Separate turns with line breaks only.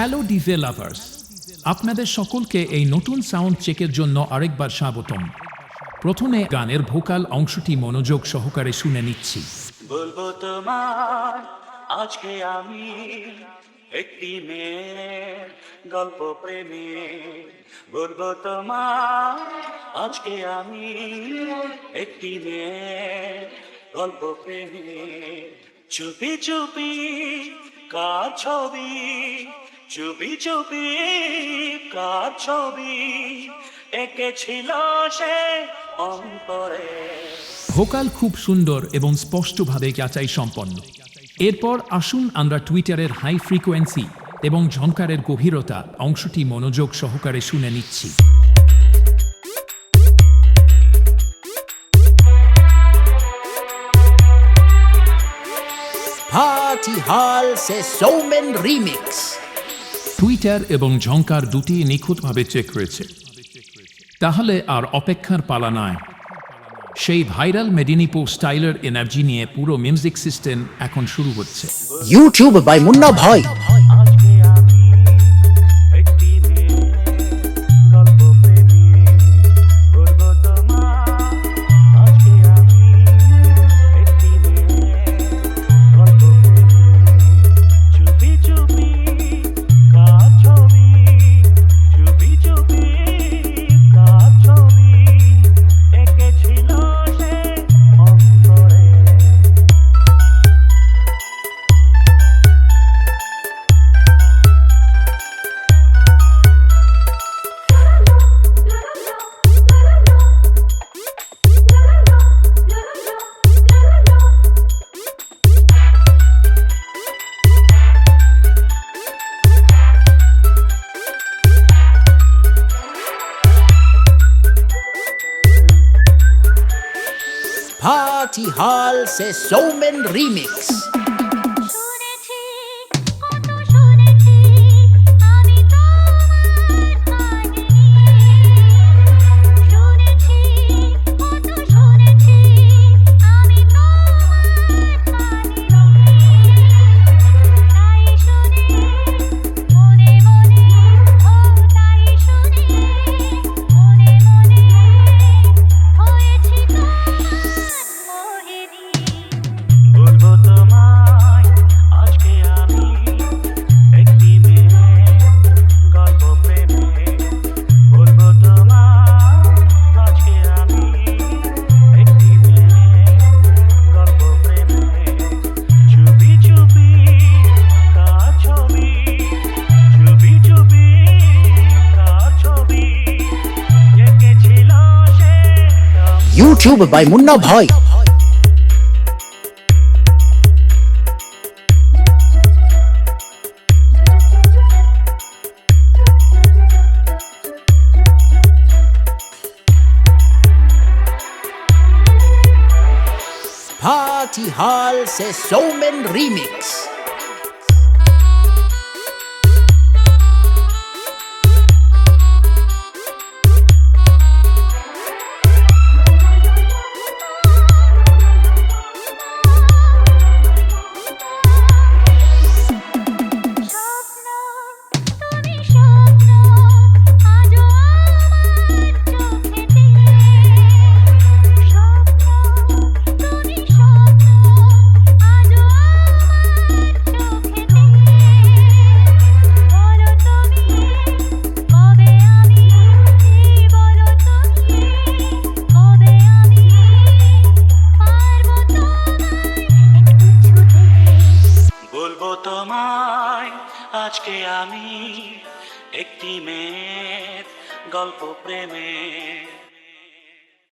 Hello DJ lovers আপনাদের সকলকে এই নতুন সাউন্ড চেকের জন্য আরেকবার স্বাগতম। প্রথমে গানের ভোকাল অংশটি মনোযোগ সহকারে শুনে নিচ্ছি।
বলব তোমার আজকে আমি একটি মেয়ের গল্প প্রেমে বলব তোমার আজকে আমি একটি মেয়ের গল্প প্রেমে চুপি চুপি কার ছবি চুপি চুপি কার ছবি এঁকেছিল সে অন্তরে?
ভোকাল খুব সুন্দর এবং স্পষ্টভাবে যাচাই সম্পন্ন। এরপর আসুন আমরা টুইটারের হাই ফ্রিকোয়েন্সি এবং ঝঙ্কারের গভীরতা অংশটি মনোযোগ সহকারে শুনে নিচ্ছি।
Party Hall se Somen Remix.
Twitter এবং ঝঙ্কার দুটি নিখুঁতভাবে চেক হয়েছে তাহলে আর অপেক্ষার পালা নয় সেই ভাইরাল মেদিনীপুর স্টাইলের এনার্জি নিয়ে পুরো মিউজিক সিস্টেম এখন শুরু হচ্ছে।
YouTube by Munna Bhai. Party Hall se Somen Remix. YouTube by Munna ভাই Party Hall Sessomen Remix.
তোমায় আজকে আমি একটি মেয়ের গল্প প্রেমে